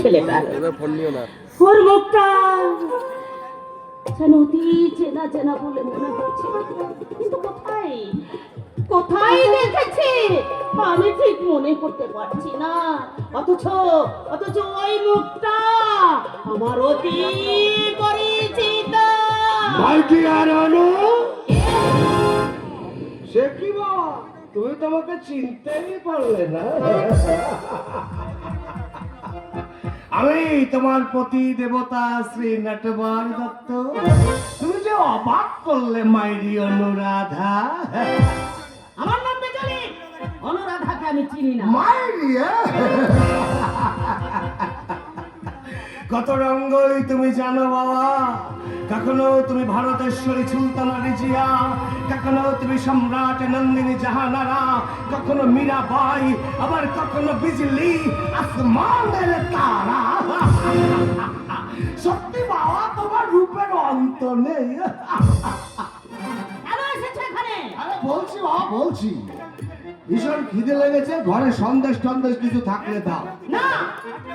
ছেলেটা। এবার ফোন নিও না। ওর মুখটা। যেন অতি চেনা চেনা বলে মনে হচ্ছে। কিন্তু কোথায়? কোথায় দেখেছি? আমি ঠিক মনে করতে পারছি না। অথচ অথচ ওই মুখটা আমার অতি পরিচিত। মাইটি আর অনু সে কি বাবা তুমি তোমাকে চিনতেই পারলে না। আমি তোমার প্রতি দেবতা শ্রী নটবর দত্ত। তুমি যে অবাক করলে মাইরি অনুরাধা। আমার নাম বেচারি অনুরাধাকে আমি চিনি না। মাইরি হ্যাঁ? কত রঙ্গই তুমি জানো বাবা কখনো তুমি ভারতেশ্বরী সুলতানা রিজিয়া কখনো তুমি সম্রাট নন্দিনী জাহানারা কখনো মীরাবাই আবার কখনো বিজলি আসমানের তারা। সত্যি বাবা তোমার রূপের অন্ত নেই। বলছি বাবা বলছি। ভীষণ খিদে লেগেছে ঘরে সন্দেশ টন্দেশ কিছু থাকলে দাও। না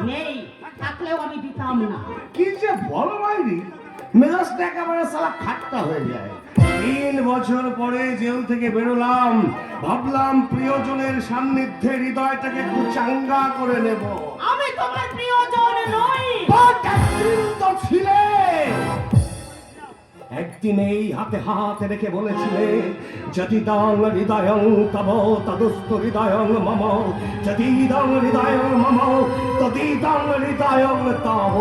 নেই থাকলেও আমি দিতাম না। কি যে বলো বাইরি মেজাজটা একেবারে সালা খাট্টা হয়ে যায়। তিন বছর পরে জেল থেকে বেরোলাম ভাবলাম প্রিয়জনের সান্নিধ্যে হৃদয়টাকে একটু চাঙ্গা করে নেব। আমি তোমার প্রিয়জন নই। এই হাতে হাত রেখে বলেছিলে, যদি দং হৃদয়ং তব, তদুস্ত হৃদয়ং মম, যদি দং হৃদয়ং মম তদি দং হৃদয়ং তব।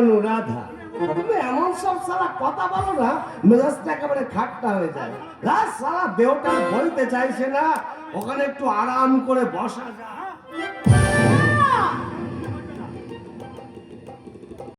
অনুরাধা, তুমি এমন সব সালা কথা বলো না, মেজাজটা একেবারে খাট্টা হয়ে যায়। রাত সালা দেহটা বলতে চাইছে না, ওখানে একটু আরাম করে বসা যায়